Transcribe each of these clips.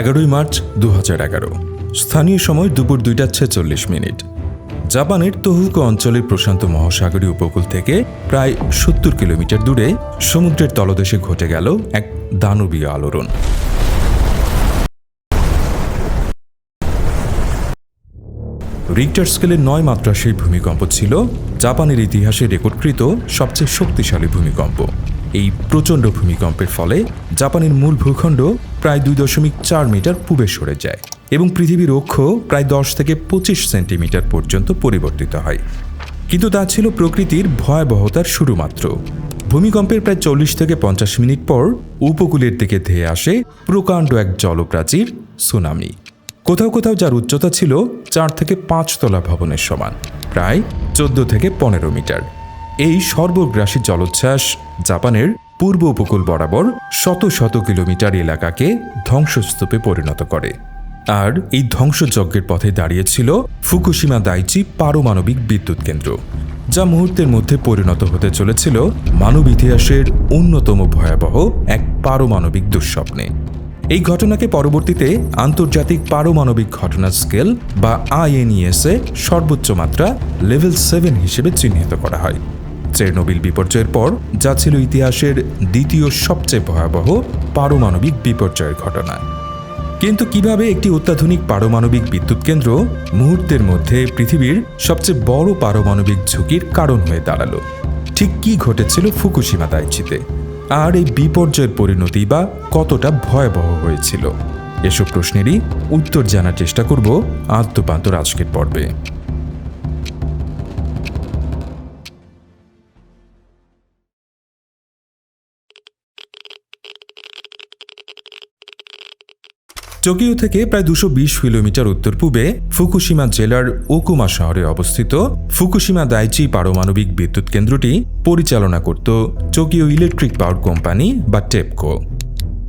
এগারোই মার্চ দু হাজার এগারো। স্থানীয় সময় দুপুর দুইটা ছেচল্লিশ মিনিট। জাপানের তহুকো অঞ্চলের প্রশান্ত মহাসাগরীয় উপকূল থেকে প্রায় সত্তর কিলোমিটার দূরে সমুদ্রের তলদেশে ঘটে গেল এক দানবীয় আলোড়ন। রিক্টার স্কেলের নয় মাত্রা সেই ভূমিকম্প ছিল জাপানের ইতিহাসে রেকর্ডকৃত সবচেয়ে শক্তিশালী ভূমিকম্প। এই প্রচণ্ড ভূমিকম্পের ফলে জাপানের মূল ভূখণ্ড প্রায় দুই দশমিক চার মিটার পূবে সরে যায় এবং পৃথিবীর অক্ষ প্রায় দশ থেকে পঁচিশ সেন্টিমিটার পর্যন্ত পরিবর্তিত হয়। কিন্তু তা ছিল প্রকৃতির ভয়াবহতার শুরু মাত্র ভূমিকম্পের প্রায় চল্লিশ থেকে পঞ্চাশ মিনিট পর উপকূলের দিকে ধেয়ে আসে প্রকাণ্ড এক জলপ্রাচীর সুনামি। কোথাও কোথাও যার উচ্চতা ছিল চার থেকে পাঁচ তলা ভবনের সমান, প্রায় চোদ্দ থেকে পনেরো মিটার। এই সর্বগ্রাসী জলোচ্ছ্বাস জাপানের পূর্ব উপকূল বরাবর শত শত কিলোমিটার এলাকাকে ধ্বংসস্তূপে পরিণত করে। আর এই ধ্বংসযজ্ঞের পথে দাঁড়িয়েছিল ফুকুশিমা দাইচি পারমাণবিক বিদ্যুৎ কেন্দ্র, যা মুহূর্তের মধ্যে পরিণত হতে চলেছিল মানব ইতিহাসের অন্যতম ভয়াবহ এক পারমাণবিক দুঃস্বপ্নে। এই ঘটনাকে পরবর্তীতে আন্তর্জাতিক পারমাণবিক ঘটনা স্কেল বা আইএনইএস এ সর্বোচ্চ মাত্রা লেভেল সেভেন হিসেবে চিহ্নিত করা হয়। চেরনোবিল বিপর্যয়ের পর, যা ছিল ইতিহাসের দ্বিতীয় সবচেয়ে ভয়াবহ পারমাণবিক বিপর্যয়ের ঘটনা। কিন্তু কীভাবে একটি অত্যাধুনিক পারমাণবিক বিদ্যুৎ কেন্দ্র মুহূর্তের মধ্যে পৃথিবীর সবচেয়ে বড় পারমাণবিক ঝুঁকির কারণ হয়ে দাঁড়াল? ঠিক কি ঘটেছিল ফুকুশিমা দাইচিতে? আর এই বিপর্যয়ের পরিণতি বা কতটা ভয়াবহ হয়েছিল? এসব প্রশ্নেরই উত্তর জানার চেষ্টা করব আদ্যপান্তর আজকের পর্বে। টোকিও থেকে প্রায় দুশো কিলোমিটার উত্তর পূবে ফুকুশিমা জেলার ওকুমা শহরে অবস্থিত ফুকুশিমা দাইচি পারমাণবিক বিদ্যুৎ কেন্দ্রটি পরিচালনা করত টোকিও ইলেকট্রিক পাওয়ার কোম্পানি বা টেপকো।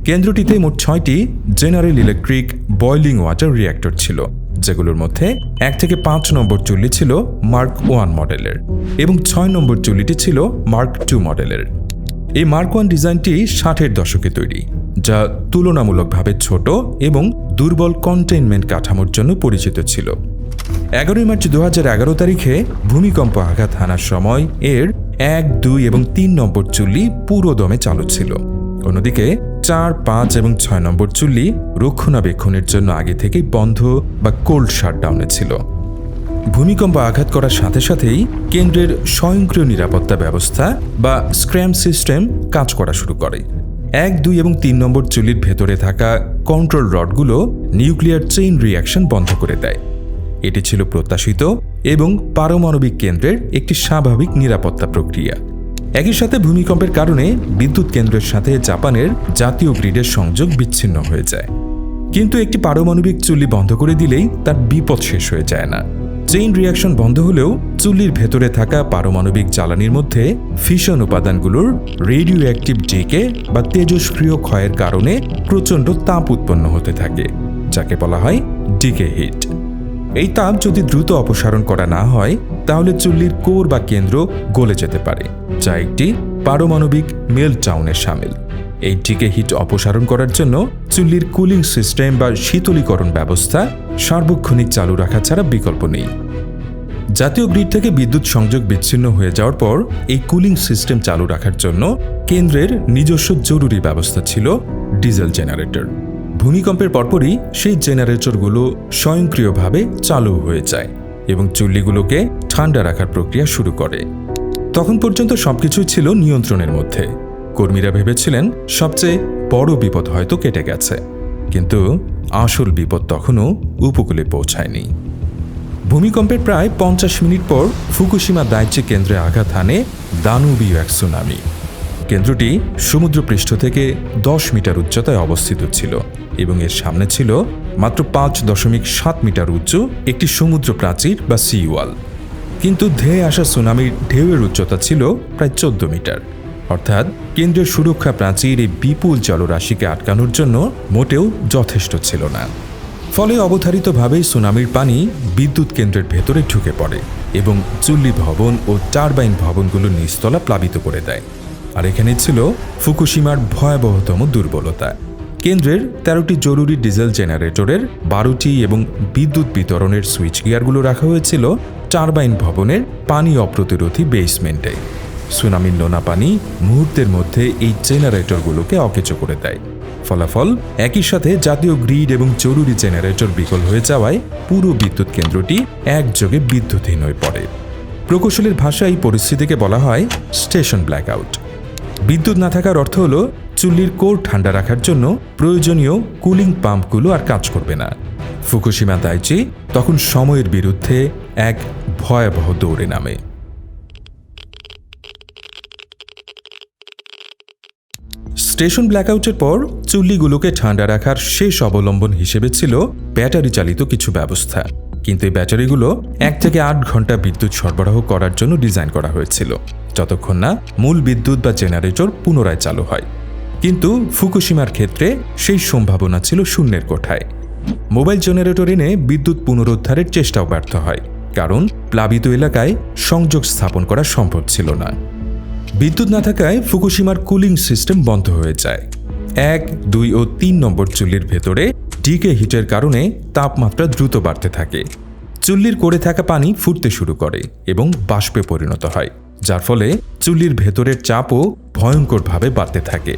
কেন্দ্রটিতে মোট ছয়টি General Electric boiling water reactor ছিল, যেগুলোর মধ্যে এক থেকে পাঁচ নম্বর চুল্লি ছিল মার্ক ওয়ান মডেলের এবং ছয় নম্বর চুল্লিটি ছিল মার্ক টু মডেলের। এই মার্ক ওয়ান ডিজাইনটি ষাটের দশকে তৈরি। যা তুলনামূলকভাবে ছোট এবং দুর্বল কন্টেইনমেন্ট কাঠামোর জন্য পরিচিত ছিল। এগারোই মার্চ দু তারিখে ভূমিকম্প আঘাত হানার সময় এর এক, দুই এবং তিন নম্বর চুল্লি পুরো দমে চালু ছিল। অন্যদিকে চার, পাঁচ এবং ছয় নম্বর চুল্লি রক্ষণাবেক্ষণের জন্য আগে থেকেই বন্ধ বা কোল্ড শাটডাউনে ছিল। ভূমিকম্প আঘাত করার সাথে সাথেই কেন্দ্রের স্বয়ংক্রিয় নিরাপত্তা ব্যবস্থা বা স্ক্র্যাম সিস্টেম কাজ করা শুরু করে। এক, দুই এবং তিন নম্বর চুলির ভেতরে থাকা কন্ট্রোল রডগুলো নিউক্লিয়ার চেইন রিয়াকশন বন্ধ করে দেয়। এটি ছিল প্রত্যাশিত এবং পারমাণবিক কেন্দ্রের একটি স্বাভাবিক নিরাপত্তা প্রক্রিয়া। একই সাথে ভূমিকম্পের কারণে বিদ্যুৎ কেন্দ্রের সাথে জাপানের জাতীয় গ্রিডের সংযোগ বিচ্ছিন্ন হয়ে যায়। কিন্তু একটি পারমাণবিক চুল্লি বন্ধ করে দিলেই তার বিপদ শেষ হয়ে যায় না। চেইন রিয়াকশন বন্ধ হলেও চুল্লির ভেতরে থাকা পারমাণবিক জ্বালানির মধ্যে ফিশন উপাদানগুলোর রেডিও অ্যাক্টিভ ডিকে বা তেজস্ক্রিয় ক্ষয়ের কারণে প্রচণ্ড তাপ উৎপন্ন হতে থাকে, যাকে বলা হয় ডিকে হিট এই তাপ যদি দ্রুত অপসারণ করা না হয়, তাহলে চুল্লির কোর বা কেন্দ্র গলে যেতে পারে, যা একটি পারমাণবিক মেল্টডাউনের সামিল। এই ডিকে হিট অপসারণ করার জন্য চুল্লির কুলিং সিস্টেম বা শীতলীকরণ ব্যবস্থা সার্বক্ষণিক চালু রাখা ছাড়া বিকল্প নেই। জাতীয় গ্রিড থেকে বিদ্যুৎ সংযোগ বিচ্ছিন্ন হয়ে যাওয়ার পর এই কুলিং সিস্টেম চালু রাখার জন্য কেন্দ্রের নিজস্ব জরুরি ব্যবস্থা ছিল ডিজেল জেনারেটর ভূমিকম্পের পরপরই সেই জেনারেটরগুলো স্বয়ংক্রিয়ভাবে চালু হয়ে যায় এবং চুল্লিগুলোকে ঠান্ডা রাখার প্রক্রিয়া শুরু করে। তখন পর্যন্ত সবকিছুই ছিল নিয়ন্ত্রণের মধ্যে। কর্মীরা ভেবেছিলেন সবচেয়ে বড় বিপদ হয়তো কেটে গেছে। কিন্তু আসল বিপদ তখনও উপকূলে পৌঁছায়নি। ভূমিকম্পের প্রায় পঞ্চাশ মিনিট পর ফুকুশিমা দাইচি কেন্দ্রে আঘাত হানে দানুবীয় এক সুনামি। কেন্দ্রটি সমুদ্রপৃষ্ঠ থেকে দশ মিটার উচ্চতায় অবস্থিত ছিল এবং এর সামনে ছিল মাত্র পাঁচ দশমিক সাত মিটার উঁচু একটি সমুদ্র প্রাচীর বা সিওয়াল কিন্তু ধেয়ে আসা সুনামির ঢেউয়ের উচ্চতা ছিল প্রায় চোদ্দ মিটার। অর্থাৎ কেন্দ্রীয় সুরক্ষা প্রাচীর এই বিপুল জলরাশিকে আটকানোর জন্য মোটেও যথেষ্ট ছিল না। ফলে অবধারিতভাবেই সুনামির পানি বিদ্যুৎ কেন্দ্রের ভেতরে ঢুকে পড়ে এবং চুল্লি ভবন ও টারবাইন ভবনগুলোর নিচতলা প্লাবিত করে দেয়। আর এখানে ছিল ফুকুশিমার ভয়াবহতম দুর্বলতা। কেন্দ্রের তেরোটি জরুরি ডিজেল জেনারেটরের বারোটি এবং বিদ্যুৎ বিতরণের সুইচ গিয়ারগুলো রাখা হয়েছিল টারবাইন ভবনের পানি অপ্রতিরোধী বেসমেন্টে। সুনামির নোনা পানি মুহূর্তের মধ্যে এই জেনারেটরগুলোকে অকেচো করে দেয়। ফলাফল। একই সাথে জাতীয় গ্রিড এবং জরুরি জেনারেটর বিকল হয়ে যাওয়ায় পুরো বিদ্যুৎ কেন্দ্রটি একযোগে বিদ্যুৎহীন হয়ে পড়ে। প্রকৌশলের ভাষায় এই পরিস্থিতিকে বলা হয় স্টেশন ব্ল্যাকআউট। বিদ্যুৎ না থাকার অর্থ হলো চুল্লির কোর ঠান্ডা রাখার জন্য প্রয়োজনীয় কুলিং পাম্পগুলো আর কাজ করবে না। ফুকুশিমা দাইচি তখন সময়ের বিরুদ্ধে এক ভয়াবহ দৌড়ে নামে। স্টেশন ব্ল্যাকআউটের পর চুল্লিগুলোকে ঠান্ডা রাখার শেষ অবলম্বন হিসেবে ছিল ব্যাটারি চালিত কিছু ব্যবস্থা। কিন্তু এই ব্যাটারিগুলো এক থেকে আট ঘণ্টা বিদ্যুৎ সরবরাহ করার জন্য ডিজাইন করা হয়েছিল। যতক্ষণ না মূল বিদ্যুৎ বা জেনারেটর পুনরায় চালু হয়। কিন্তু ফুকুশিমার ক্ষেত্রে সেই সম্ভাবনা ছিল শূন্যের কোঠায়। মোবাইল জেনারেটর এনে বিদ্যুৎ পুনরুদ্ধারের চেষ্টাও ব্যর্থ হয়। কারণ প্লাবিত এলাকায় সংযোগ স্থাপন করা সম্ভব ছিল না। বিদ্যুৎ না থাকায় ফুকুশিমার কুলিং সিস্টেম বন্ধ হয়ে যায়। এক, দুই ও তিন নম্বর চুল্লির ভেতরে ডিকে হিটের কারণে তাপমাত্রা দ্রুত বাড়তে থাকে। চুল্লির করে থাকা পানি ফুটতে শুরু করে এবং বাষ্পে পরিণত হয়, যার ফলে চুল্লির ভেতরের চাপও ভয়ঙ্করভাবে বাড়তে থাকে।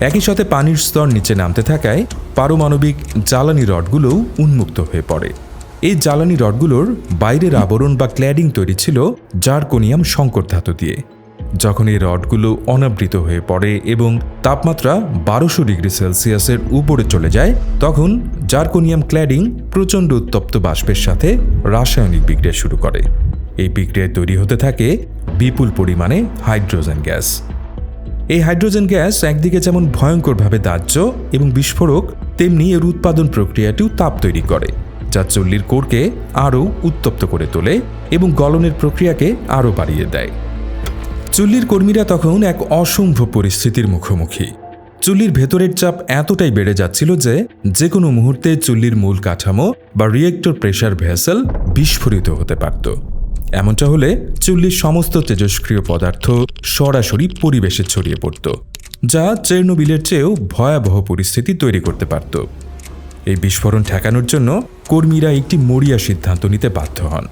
একই সাথে পানির স্তর নিচে নামতে থাকায় পারমাণবিক জ্বালানি রডগুলোও উন্মুক্ত হয়ে পড়ে। এই জ্বালানি রডগুলোর বাইরের আবরণ বা ক্ল্যাডিং তৈরি ছিল জারকোনিয়াম সংকর ধাতু দিয়ে। যখন এই রডগুলো অনাবৃত হয়ে পড়ে এবং তাপমাত্রা বারোশো ডিগ্রি সেলসিয়াসের উপরে চলে যায়, তখন জার্কোনিয়াম ক্ল্যাডিং প্রচণ্ড উত্তপ্ত বাষ্পের সাথে রাসায়নিক বিক্রিয়া শুরু করে। এই বিক্রিয়ায় তৈরি হতে থাকে বিপুল পরিমাণে হাইড্রোজেন গ্যাস। এই হাইড্রোজেন গ্যাস একদিকে যেমন ভয়ঙ্করভাবে দাহ্য এবং বিস্ফোরক, তেমনি এর উৎপাদন প্রক্রিয়াটিও তাপ তৈরি করে, যা চল্লির কোরকে আরও উত্তপ্ত করে তোলে এবং গলনের প্রক্রিয়াকে আরও বাড়িয়ে দেয়। চুল্লির কর্মীরা তখন এক অসম্ভব পরিস্থিতির মুখোমুখি। চুল্লির ভেতরের চাপ এতটাই বেড়ে যাচ্ছিল যে যে কোনো মুহূর্তে চুল্লির মূল কাঠামো বা রিয়েক্টর প্রেশার ভেসেল বিস্ফোরিত হতে পারত। এমনটা হলে চুল্লির সমস্ত তেজস্ক্রিয় পদার্থ সরাসরি পরিবেশে ছড়িয়ে পড়ত, যা চেরনোবিলের চেয়েও ভয়াবহ পরিস্থিতি তৈরি করতে পারত। এই বিস্ফোরণ ঠেকানোর জন্য কর্মীরা একটি মরিয়া সিদ্ধান্ত নিতে বাধ্য হন।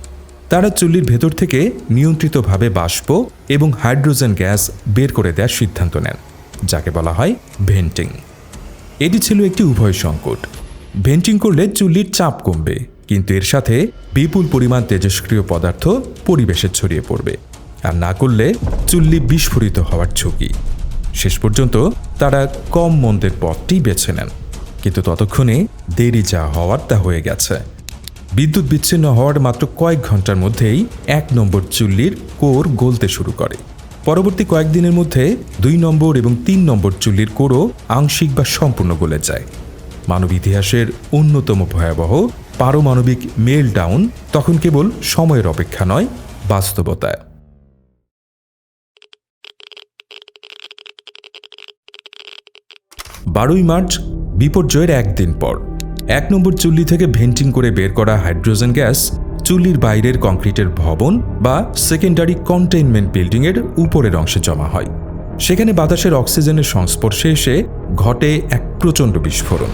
তারা চুল্লির ভেতর থেকে নিয়ন্ত্রিতভাবে বাষ্প এবং হাইড্রোজেন গ্যাস বের করে দেওয়ার সিদ্ধান্ত নেন, যাকে বলা হয় ভেন্টিং। এটি ছিল একটি উভয় সংকট। ভেন্টিং করলে চুল্লির চাপ কমবে, কিন্তু এর সাথে বিপুল পরিমাণ তেজস্ক্রিয় পদার্থ পরিবেশে ছড়িয়ে পড়বে, আর না করলে চুল্লি বিস্ফোরিত হওয়ার ঝুঁকি। শেষ পর্যন্ত তারা কম মন্দের পথটি বেছে নেন, কিন্তু ততক্ষণে দেরি যা হওয়ার তা হয়ে গেছে। বিদ্যুৎ বিচ্ছিন্ন হওয়ার মাত্র কয়েক ঘণ্টার মধ্যেই এক নম্বর চুল্লির কোর গলতে শুরু করে। পরবর্তী কয়েকদিনের মধ্যে দুই নম্বর এবং তিন নম্বর চুল্লির কোরও আংশিক বা সম্পূর্ণ গলে যায়। মানব ইতিহাসের অন্যতম ভয়াবহ পারমাণবিক মেল ডাউন তখন কেবল সময়ের অপেক্ষা নয়, বাস্তবতা। বারোই মার্চ বিপর্যয়ের একদিন পর এক নম্বর চুল্লি থেকে ভেন্টিং করে বের করা হাইড্রোজেন গ্যাস চুল্লির বাইরের কংক্রিটের ভবন বা সেকেন্ডারি কন্টেইনমেন্ট বিল্ডিংয়ের উপরের অংশে জমা হয়। সেখানে বাতাসের অক্সিজেনের সংস্পর্শে এসে ঘটে এক প্রচণ্ড বিস্ফোরণ।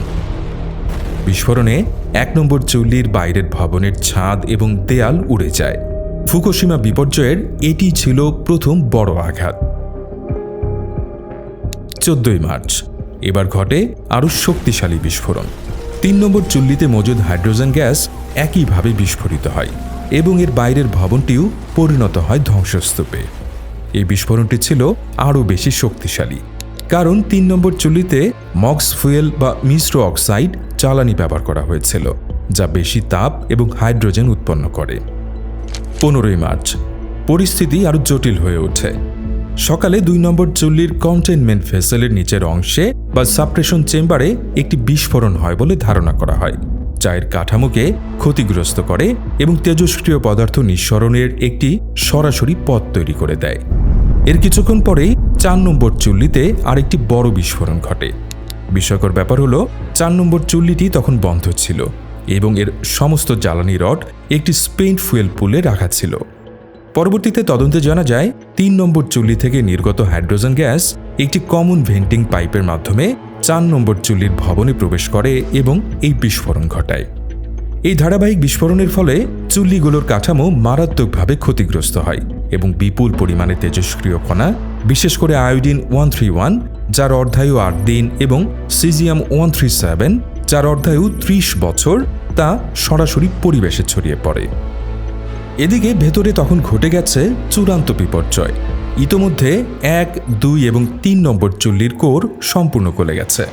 বিস্ফোরণে এক নম্বর চুল্লির বাইরের ভবনের ছাদ এবং দেয়াল উড়ে যায়। ফুকুশিমা বিপর্যয়ের এটি ছিল প্রথম বড় আঘাত। চোদ্দই মার্চ। এবার ঘটে আরও শক্তিশালী বিস্ফোরণ। তিন নম্বর চুল্লিতে মজুদ হাইড্রোজেন গ্যাস একইভাবে বিস্ফোরিত হয় এবং এর বাইরের ভবনটিও পরিণত হয় ধ্বংসস্তূপে। এই বিস্ফোরণটি ছিল আরও বেশি শক্তিশালী, কারণ তিন নম্বর চুল্লিতে মক্স ফুয়েল বা মিশ্র অক্সাইড জ্বালানি ব্যবহার করা হয়েছিল, যা বেশি তাপ এবং হাইড্রোজেন উৎপন্ন করে। পনেরোই মার্চ, পরিস্থিতি আরও জটিল হয়ে ওঠে। সকালে দুই নম্বর চুল্লির কন্টেনমেন্ট ভেসেলের নিচের অংশে বা সাপ্রেশন চেম্বারে একটি বিস্ফোরণ হয় বলে ধারণা করা হয়। চায়ের কাঠামোকে ক্ষতিগ্রস্ত করে এবং তেজস্ক্রিয় পদার্থ নিঃসরণের একটি সরাসরি পথ তৈরি করে দেয়। এর কিছুক্ষণ পরেই চার নম্বর চুল্লিতে আরেকটি বড় বিস্ফোরণ ঘটে। বিস্ময়কর ব্যাপার হলো, চার নম্বর চুল্লিটি তখন বন্ধ ছিল এবং এর সমস্ত জ্বালানি রড একটি স্পেন্ট ফুয়েল পুলে রাখা ছিল। পরবর্তীতে তদন্তে জানা যায়, তিন নম্বর চুল্লি থেকে নির্গত হাইড্রোজেন গ্যাস একটি কমন ভেন্টিং পাইপের মাধ্যমে চার নম্বর চুল্লির ভবনে প্রবেশ করে এবং এই বিস্ফোরণ ঘটায়। এই ধারাবাহিক বিস্ফোরণের ফলে চুল্লিগুলোর কাঠামো মারাত্মকভাবে ক্ষতিগ্রস্ত হয় এবং বিপুল পরিমাণে তেজস্ক্রিয় কণা, বিশেষ করে আয়োডিন ওয়ান থ্রি ওয়ান, যার অর্ধায়ু আট দিন, এবং সিজিয়াম ওয়ান থ্রি সেভেন, যার অর্ধায়ু ত্রিশ বছর, তা সরাসরি পরিবেশে ছড়িয়ে পড়ে। এদিকে ভেতরে তখন ঘটে গেছে চূড়ান্ত বিপর্যয়। ইতোমধ্যে এক, দুই এবং তিন নম্বর চুল্লির কোর সম্পূর্ণ গলে গেছে।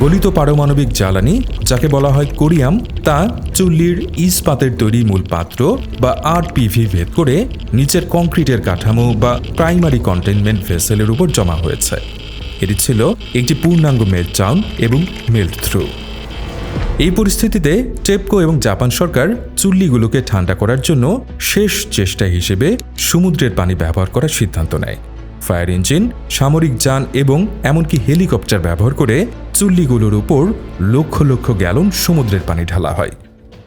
গলিত পারমাণবিক জ্বালানি, যাকে বলা হয় কোরিয়াম, তা চুল্লির ইস্পাতের তৈরি মূল পাত্র বা আর পিভি ভেদ করে নিচের কংক্রিটের কাঠামো বা প্রাইমারি কন্টেনমেন্ট ভেসেলের উপর জমা হয়েছে। এটি ছিল একটি পূর্ণাঙ্গ মেল্টডাউন এবং মেল্ট থ্রু এই পরিস্থিতিতে টেপকো এবং জাপান সরকার চুল্লিগুলোকে ঠান্ডা করার জন্য শেষ চেষ্টা হিসেবে সমুদ্রের পানি ব্যবহার করার সিদ্ধান্ত নেয়। ফায়ার ইঞ্জিন, সামরিক যান এবং এমনকি হেলিকপ্টার ব্যবহার করে চুল্লিগুলোর উপর লক্ষ লক্ষ গ্যালন সমুদ্রের পানি ঢালা হয়।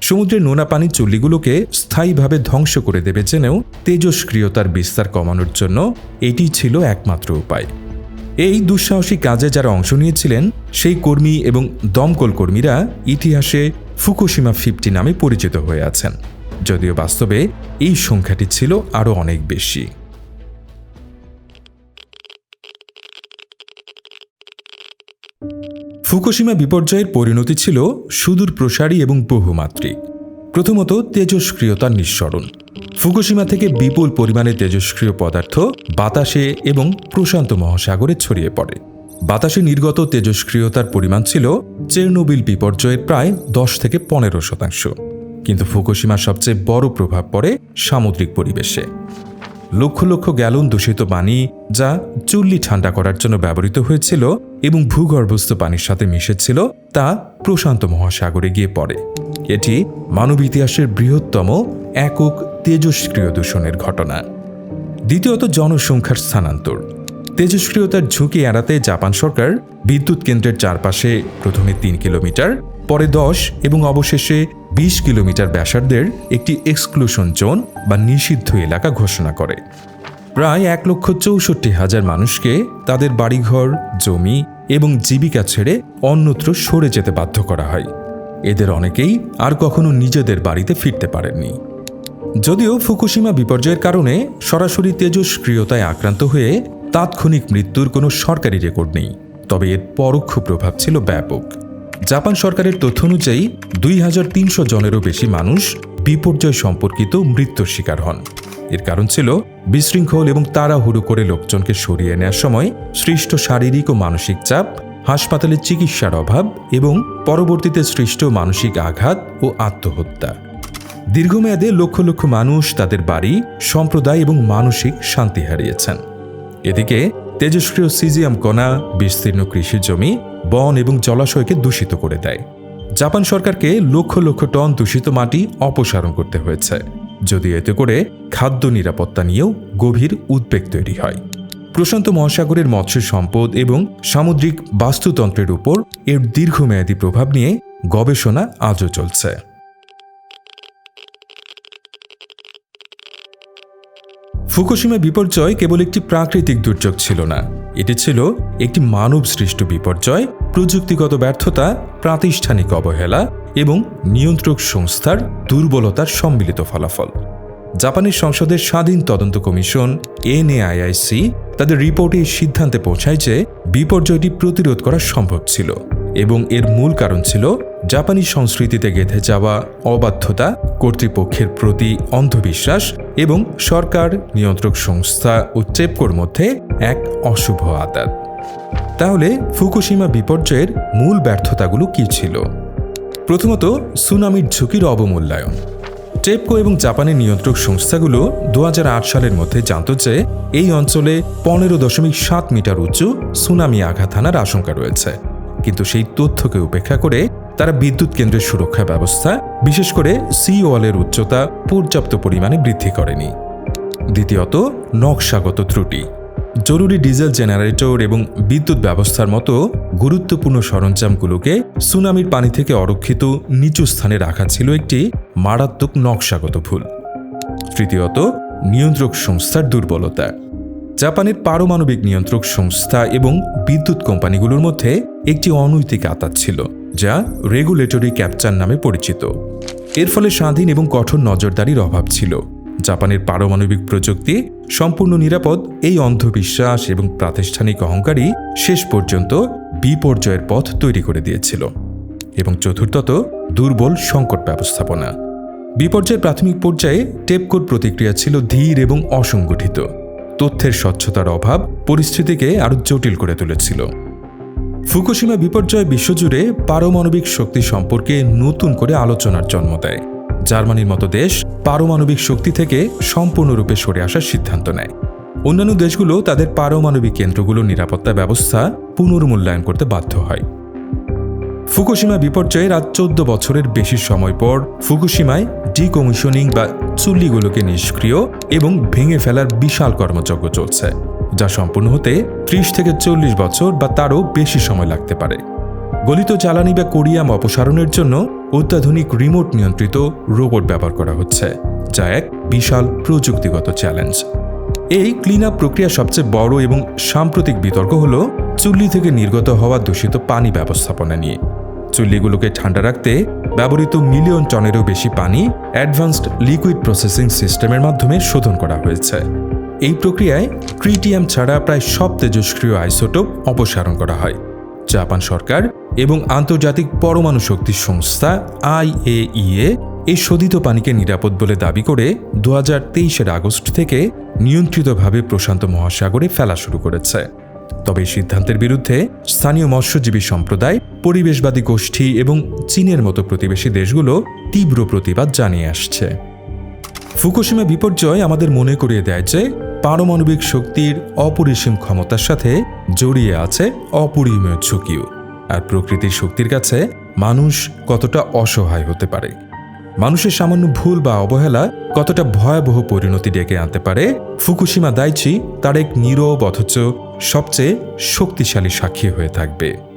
সমুদ্রের নোনা পানি চুল্লিগুলোকে স্থায়ীভাবে ধ্বংস করে দেবে জেনেও তেজস্ক্রিয়তার বিস্তার কমানোর জন্য এটি ছিল একমাত্র উপায়। এই দুঃসাহসিক কাজে যারা অংশ নিয়েছিলেন, সেই কর্মী এবং দমকল কর্মীরা ইতিহাসে ফুকুশিমা ফিফটি নামে পরিচিত হয়ে আছেন। যদিও বাস্তবে এই সংখ্যাটি ছিল আরও অনেক বেশি। ফুকুশিমা বিপর্যয়ের পরিণতি ছিল সুদূর প্রসারী এবং বহুমাত্রিক। প্রথমত তেজস্ক্রিয়তার নিঃসরণ। ফুকুশিমা থেকে বিপুল পরিমাণে তেজস্ক্রিয় পদার্থ, বাতাসে এবং প্রশান্ত মহাসাগরে ছড়িয়ে পড়ে। বাতাসে নির্গত তেজস্ক্রিয়তার পরিমাণ ছিল চেরনোবিল বিপর্যয়ের প্রায় দশ থেকে পনেরো শতাংশ। কিন্তু ফুকুশিমার সবচেয়ে বড় প্রভাব পড়ে সামুদ্রিক পরিবেশে। লক্ষ লক্ষ গ্যালন দূষিত পানি যা চুল্লি ঠান্ডা করার জন্য ব্যবহৃত হয়েছিল এবং ভূগর্ভস্থ পানির সাথে মিশেছিল তা প্রশান্ত মহাসাগরে গিয়ে পড়ে। এটি মানব ইতিহাসের বৃহত্তম একক তেজস্ক্রিয় দূষণের ঘটনা। দ্বিতীয়ত জনসংখ্যার স্থানান্তর। তেজস্ক্রিয়তার ঝুঁকি এড়াতে জাপান সরকার বিদ্যুৎ কেন্দ্রের চারপাশে প্রথমে তিন কিলোমিটার, পরে দশ এবং অবশেষে বিশ কিলোমিটার ব্যাসার্ধের একটি এক্সক্লুশন জোন বা নিষিদ্ধ এলাকা ঘোষণা করে। প্রায় এক লক্ষ চৌষট্টি হাজার মানুষকে তাদের বাড়িঘর, জমি এবং জীবিকা ছেড়ে অন্যত্র সরে যেতে বাধ্য করা হয়। এদের অনেকেই আর কখনো নিজেদের বাড়িতে ফিরতে পারেননি। যদিও ফুকুশিমা বিপর্যয়ের কারণে সরাসরি তেজস্ক্রিয়তায় আক্রান্ত হয়ে তাৎক্ষণিক মৃত্যুর কোনো সরকারি রেকর্ড নেই, তবে এর পরোক্ষ প্রভাব ছিল ব্যাপক। জাপান সরকারের তথ্য অনুযায়ী দুই হাজার তিনশো জনেরও বেশি মানুষ বিপর্যয় সম্পর্কিত মৃত্যুর শিকার হন। এর কারণ ছিল বিশৃঙ্খল এবং তাড়াহুড়ো করে লোকজনকে সরিয়ে নেওয়ার সময় সৃষ্ট শারীরিক ও মানসিক চাপ, হাসপাতালে চিকিৎসার অভাব এবং পরবর্তীতে সৃষ্ট মানসিক আঘাত ও আত্মহত্যা। দীর্ঘমেয়াদে লক্ষ লক্ষ মানুষ তাদের বাড়ি, সম্প্রদায় এবং মানসিক শান্তি হারিয়েছেন। এদিকে তেজস্ক্রিয় সিজিয়াম কণা বিস্তীর্ণ কৃষি জমি, বন এবং জলাশয়কে দূষিত করে দেয়। জাপান সরকারকে লক্ষ লক্ষ টন দূষিত মাটি অপসারণ করতে হয়েছে। যদি এতে করে খাদ্য নিরাপত্তা নিয়েও গভীর উদ্বেগ তৈরি হয়। প্রশান্ত মহাসাগরের মৎস্য সম্পদ এবং সামুদ্রিক বাস্তুতন্ত্রের উপর এর দীর্ঘমেয়াদী প্রভাব নিয়ে গবেষণা আজও চলছে। ফুকুশিমা বিপর্যয় কেবল একটি প্রাকৃতিক দুর্যোগ ছিল না। এটি ছিল একটি মানব সৃষ্ট বিপর্যয়, প্রযুক্তিগত ব্যর্থতা, প্রাতিষ্ঠানিক অবহেলা এবং নিয়ন্ত্রক সংস্থার দুর্বলতার সম্মিলিত ফলাফল। জাপানের সংসদের স্বাধীন তদন্ত কমিশন, এনএআইআইসি, তাদের রিপোর্টে সিদ্ধান্তে পৌঁছায় যে বিপর্যয়টি প্রতিরোধ করা সম্ভব ছিল। এবং এর মূল কারণ ছিল জাপানি সংস্কৃতিতে গেঁথে যাওয়া অবাধ্যতা, কর্তৃপক্ষের প্রতি অন্ধবিশ্বাস এবং সরকার, নিয়ন্ত্রক সংস্থা ও চেপকোর মধ্যে এক অশুভ আদাত। তাহলে ফুকুশিমা বিপর্যয়ের মূল ব্যর্থতাগুলো কী ছিল? প্রথমত, সুনামির ঝুঁকির অবমূল্যায়ন। টেপকো এবং জাপানের নিয়ন্ত্রক সংস্থাগুলো দু হাজার আট সালের মধ্যে জানত যে এই অঞ্চলে পনেরো দশমিক সাত মিটার উঁচু সুনামি আঘাত হানার আশঙ্কা রয়েছে। কিন্তু সেই তথ্যকে উপেক্ষা করে তারা বিদ্যুৎ কেন্দ্রের সুরক্ষা ব্যবস্থা, বিশেষ করে সি ওয়ালের উচ্চতা পর্যাপ্ত পরিমাণে বৃদ্ধি করেনি। দ্বিতীয়ত, নকশাগত ত্রুটি। জরুরি ডিজেল জেনারেটর এবং বিদ্যুৎ ব্যবস্থার মতো গুরুত্বপূর্ণ সরঞ্জামগুলোকে সুনামির পানি থেকে অরক্ষিত নিচু স্থানে রাখা ছিল একটি মারাত্মক নকশাগত ভুল। তৃতীয়ত, নিয়ন্ত্রক সংস্থার দুর্বলতা। জাপানের পারমাণবিক নিয়ন্ত্রক সংস্থা এবং বিদ্যুৎ কোম্পানিগুলোর মধ্যে একটি অনৈতিক আতাত ছিল, যা রেগুলেটরি ক্যাপচার নামে পরিচিত। এর ফলে স্বাধীন এবং কঠোর নজরদারির অভাব ছিল। জাপানের পারমাণবিক প্রযুক্তি সম্পূর্ণ নিরাপদ, এই অন্ধবিশ্বাস এবং প্রাতিষ্ঠানিক অহংকারই শেষ পর্যন্ত বিপর্যয়ের পথ তৈরি করে দিয়েছিল। এবং চতুর্থত, দুর্বল সংকট ব্যবস্থাপনা। বিপর্যয়ের প্রাথমিক পর্যায়ে টেপকোর প্রতিক্রিয়া ছিল ধীর এবং অসংগঠিত। তথ্যের স্বচ্ছতার অভাব পরিস্থিতিকে আরও জটিল করে তুলেছিল। ফুকুশিমা বিপর্যয় বিশ্বজুড়ে পারমাণবিক শক্তি সম্পর্কে নতুন করে আলোচনার জন্ম দেয়। জার্মানির মতো দেশ পারমাণবিক শক্তি থেকে সম্পূর্ণরূপে সরে আসার সিদ্ধান্ত নেয়। অন্যান্য দেশগুলো তাদের পারমাণবিক কেন্দ্রগুলোর নিরাপত্তা ব্যবস্থা পুনর্মূল্যায়ন করতে বাধ্য হয়। ফুকুশিমা বিপর্যয়ের আজ চোদ্দ বছরের বেশি সময় পর ফুকুশিমায় ডিকমিশনিং বা চুল্লিগুলোকে নিষ্ক্রিয় এবং ভেঙে ফেলার বিশাল কর্মযজ্ঞ চলছে, যা সম্পূর্ণ হতে ত্রিশ থেকে চল্লিশ বছর বা তারও বেশি সময় লাগতে পারে। গলিত জ্বালানি বা কোরিয়াম অপসারণের জন্য অত্যাধুনিক রিমোট নিয়ন্ত্রিত রোবট ব্যবহার করা হচ্ছে, যা এক বিশাল প্রযুক্তিগত চ্যালেঞ্জ। এই ক্লিন আপ প্রক্রিয়া সবচেয়ে বড় এবং সাম্প্রতিক বিতর্ক হল চুল্লি থেকে নির্গত হওয়া দূষিত পানি ব্যবস্থাপনা নিয়ে। চুল্লিগুলোকে ঠান্ডা রাখতে ব্যবহৃত মিলিয়ন টনেরও বেশি পানি অ্যাডভান্সড লিকুইড প্রসেসিং সিস্টেমের মাধ্যমে শোধন করা হয়েছে। এই প্রক্রিয়ায় ট্রিটিয়াম ছাড়া প্রায় সব তেজস্ক্রিয় আইসোটোপ অপসারণ করা হয়। জাপান সরকার এবং আন্তর্জাতিক পরমাণু শক্তি সংস্থা আইএইএ এই শোধিত পানিকে নিরাপদ বলে দাবি করে দু হাজার আগস্ট থেকে নিয়ন্ত্রিতভাবে প্রশান্ত মহাসাগরে ফেলা শুরু করেছে। তবে সিদ্ধান্তের বিরুদ্ধে স্থানীয় মৎস্যজীবী সম্প্রদায়, পরিবেশবাদী গোষ্ঠী এবং চীনের মতো প্রতিবেশী দেশগুলো তীব্র প্রতিবাদ জানিয়ে আসছে। ফুকুশিমা বিপর্যয় আমাদের মনে করিয়ে দেয় যে পারমাণবিক শক্তির অপরিসীম ক্ষমতার সাথে জড়িয়ে আছে অপরিমেয় ঝুঁকিও। আর প্রকৃতির শক্তির কাছে মানুষ কতটা অসহায় হতে পারে? মানুষের সামান্য ভুল বা অবহেলা কতটা ভয়াবহ পরিণতি ডেকে আনতে পারে? ফুকুশিমা দাইচি তার এক নীরব অথচ সবচেয়ে শক্তিশালী সাক্ষী হয়ে থাকবে।